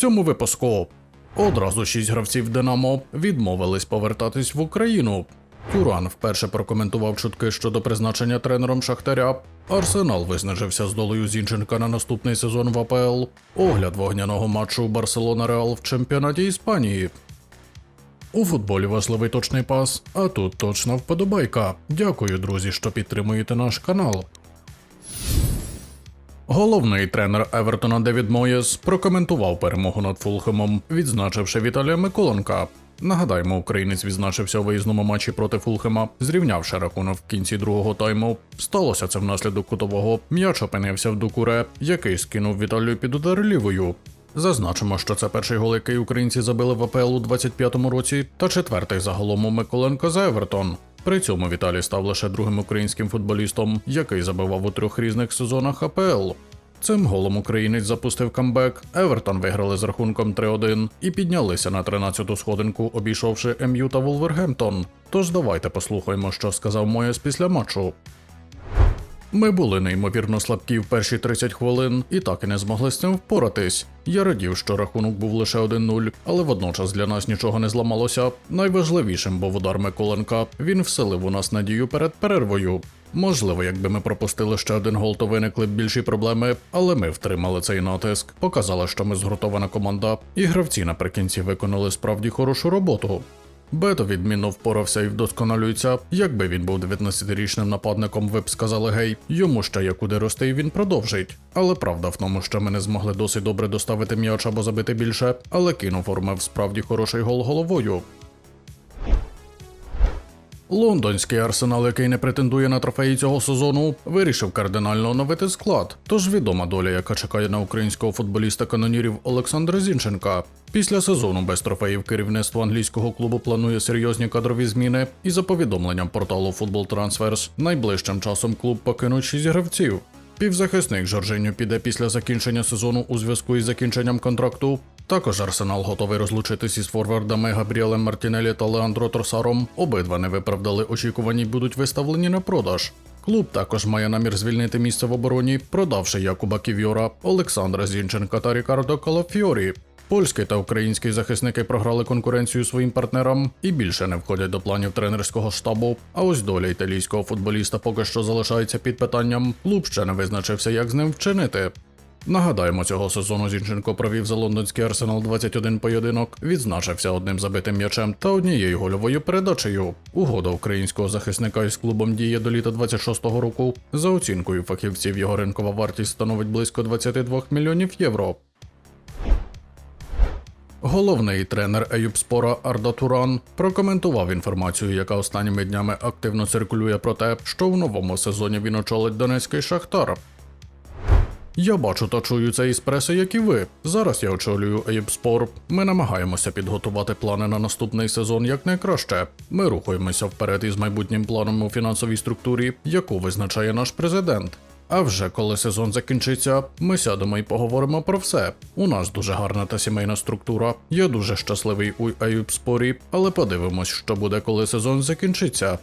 цьому випуску. Одразу шість гравців Динамо відмовились повертатись в Україну. Туран вперше прокоментував чутки щодо призначення тренером Шахтаря. Арсенал виснажився з долею Зінченка на наступний сезон в АПЛ. Огляд вогняного матчу Барселона Реал в чемпіонаті Іспанії. У футболі важливий точний пас, а тут точна вподобайка. Дякую, друзі, що підтримуєте наш канал. Головний тренер Евертона Девід Моєс прокоментував перемогу над Фулхемом, відзначивши Віталія Миколенка. Нагадаємо, українець відзначився у виїзному матчі проти Фулхема, зрівнявши рахунок в кінці другого тайму. Сталося це внаслідок кутового. М'яч опинився в дукуре, який скинув Віталію під удар лівою. Зазначимо, що це перший гол, який українці забили в АПЛ у 25-му році, та четвертий загалом у Миколенко за Евертон. При цьому Віталій став лише другим українським футболістом, який забивав у трьох різних сезонах АПЛ. Цим голом українець запустив камбек. Евертон виграли з рахунком 3-1 і піднялися на 13-ту сходинку, обійшовши МЮ та Вулвергемптон. Тож давайте послухаємо, що сказав Моєс після матчу. Ми були неймовірно слабкі в перші 30 хвилин і так і не змогли з цим впоратись. Я радів, що рахунок був лише 1-0, але водночас для нас нічого не зламалося. Найважливішим був удар Миколенка. Він вселив у нас надію перед перервою. Можливо, якби ми пропустили ще один гол, то виникли б більші проблеми, але ми втримали цей натиск, показали, що ми згуртована команда, і гравці наприкінці виконали справді хорошу роботу. Бето відмінно впорався і вдосконалюється. Якби він був 19-річним нападником, ви б сказали гей, йому ще є куди рости, і він продовжить. Але правда в тому, що ми не змогли досить добре доставити м'яч або забити більше, але кіноформив справді хороший гол головою. Лондонський арсенал, який не претендує на трофеї цього сезону, вирішив кардинально оновити склад. Тож відома доля, яка чекає на українського футболіста канонірів Олександра Зінченка. Після сезону без трофеїв керівництво англійського клубу планує серйозні кадрові зміни, і за повідомленням порталу Football Transfers, найближчим часом клуб покинуть шість гравців. Півзахисник Жоржиньо піде після закінчення сезону у зв'язку із закінченням контракту. Також Арсенал готовий розлучитись із форвардами Габріелем Мартінелі та Леандро Тросаром. Обидва не виправдали очікувань і будуть виставлені на продаж. Клуб також має намір звільнити місце в обороні, продавши Якуба Ківьора, Олександра Зінченка та Рікардо Калафіорі. Польський та український захисники програли конкуренцію своїм партнерам і більше не входять до планів тренерського штабу. А ось доля італійського футболіста поки що залишається під питанням. Клуб ще не визначився, як з ним вчинити. Нагадаємо, цього сезону Зінченко провів за лондонський арсенал 21 поєдинок, відзначився одним забитим м'ячем та однією гольовою передачею. Угода українського захисника із клубом діє до літа 26-го року. За оцінкою фахівців, його ринкова вартість становить близько 22 мільйонів євро. Головний тренер Еюбспора Арда Туран прокоментував інформацію, яка останніми днями активно циркулює про те, що в новому сезоні він очолить Донецький Шахтар. Я бачу та чую це із преси, як і ви. Зараз я очолюю Еїбспор. Ми намагаємося підготувати плани на наступний сезон якнайкраще. Ми рухаємося вперед із майбутнім планом у фінансовій структурі, яку визначає наш президент. А вже коли сезон закінчиться, ми сядемо і поговоримо про все. У нас дуже гарна та сімейна структура. Я дуже щасливий у Еюбспорі, але подивимось, що буде, коли сезон закінчиться.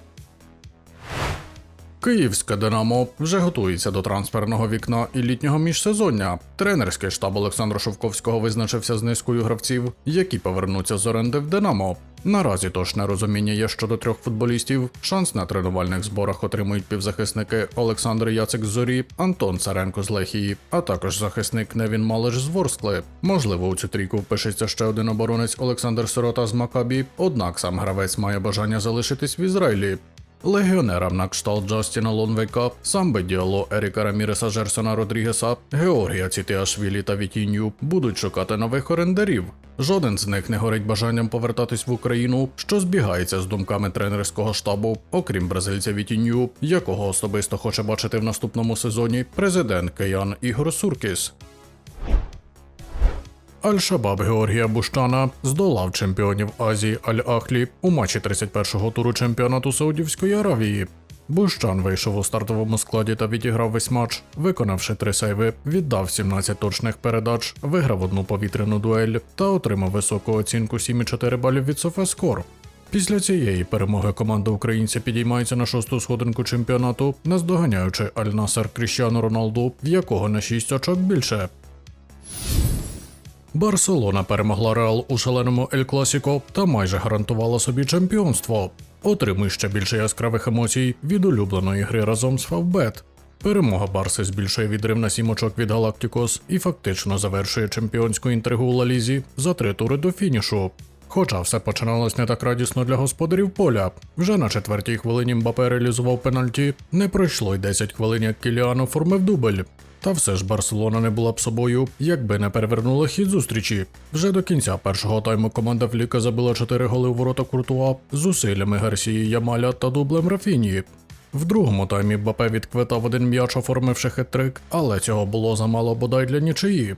Київське Динамо вже готується до трансферного вікна і літнього міжсезоння. Тренерський штаб Олександра Шовковського визначився з низкою гравців, які повернуться з оренди в Динамо. Наразі точне розуміння є щодо трьох футболістів. Шанс на тренувальних зборах отримують півзахисники Олександр Яцик з Зорі, Антон Царенко з Лехії, а також захисник Невін Малиш з Ворскли. Можливо, у цю трійку впишеться ще один оборонець Олександр Сирота з Макабі, однак сам гравець має бажання залишитись в Ізраїлі. Легіонерам на кшталт Джастіна Лонвейка, Самбе Діало, Еріка Раміреса Жерсона Родрігеса, Георгія Цітіашвілі та Вітінью будуть шукати нових орендарів. Жоден з них не горить бажанням повертатись в Україну, що збігається з думками тренерського штабу, окрім бразильця Вітінью, якого особисто хоче бачити в наступному сезоні президент Киян Ігор Суркіс. Аль-Шабаб Георгія Буштана здолав чемпіонів Азії Аль-Ахлі у матчі 31-го туру чемпіонату Саудівської Аравії. Бущан вийшов у стартовому складі та відіграв весь матч, виконавши три сейви, віддав 17 точних передач, виграв одну повітряну дуель та отримав високу оцінку 7,4 балів від Софескор. Після цієї перемоги команда українця підіймається на шосту сходинку чемпіонату, наздоганяючи Аль-Насер Кріщану Роналду, в якого на 6 очок більше. Барселона перемогла Реал у шаленому Ель Класіко та майже гарантувала собі чемпіонство. Отримуй ще більше яскравих емоцій від улюбленої гри разом з Фавбет. Перемога Барси збільшує відрив на сім очок від Галактикос і фактично завершує чемпіонську інтригу у Лалізі за три тури до фінішу. Хоча все починалось не так радісно для господарів поля. Вже на четвертій хвилині Мбапе реалізував пенальті, не пройшло й 10 хвилин, як Кіліан оформив дубль. Та все ж Барселона не була б собою, якби не перевернула хід зустрічі. Вже до кінця першого тайму команда Фліка забила 4 голи у ворота Куртуа з зусиллями Гарсії Ямаля та дублем Рафіні. В другому таймі Бапе відквитав один м'яч, оформивши хет-трик, але цього було замало бодай для нічиї.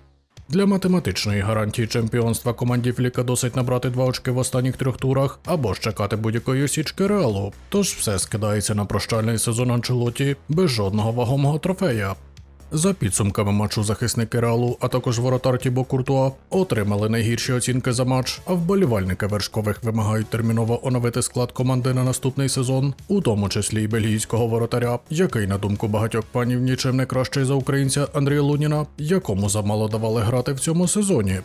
Для математичної гарантії чемпіонства команді Фліка досить набрати два очки в останніх трьох турах або ж чекати будь-якої січки реалу. Тож все скидається на прощальний сезон Анчелоті без жодного вагомого трофея. За підсумками матчу захисники Реалу, а також воротар Тібо Куртуа отримали найгірші оцінки за матч, а вболівальники вершкових вимагають терміново оновити склад команди на наступний сезон, у тому числі й бельгійського воротаря, який, на думку багатьох панів, нічим не кращий за українця Андрія Луніна, якому замало давали грати в цьому сезоні.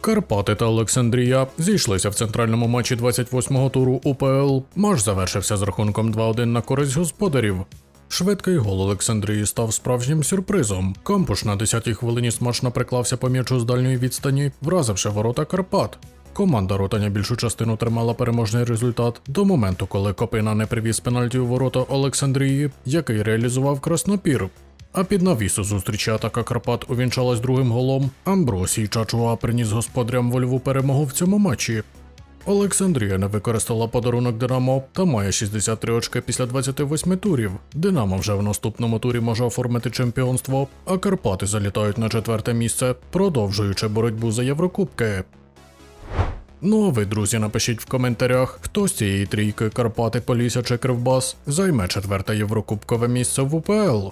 Карпати та Олександрія зійшлися в центральному матчі 28-го туру УПЛ. Матч завершився з рахунком 2-1 на користь господарів. Швидкий гол Олександрії став справжнім сюрпризом. Кампуш на 10-й хвилині смачно приклався по м'ячу з дальньої відстані, вразивши ворота Карпат. Команда Ротаня більшу частину тримала переможний результат до моменту, коли Копина не привіз пенальті у ворота Олександрії, який реалізував Краснопір. А під навісу зустрічі атака Карпат увінчалась другим голом. Амбросій Чачуа приніс господарям вольову перемогу в цьому матчі. Олександрія не використала подарунок Динамо та має 63 очки після 28 турів. Динамо вже в наступному турі може оформити чемпіонство, а Карпати залітають на четверте місце, продовжуючи боротьбу за Єврокубки. Ну а ви, друзі, напишіть в коментарях, хто з цієї трійки Карпати, Полісся чи Кривбас займе четверте єврокубкове місце в УПЛ.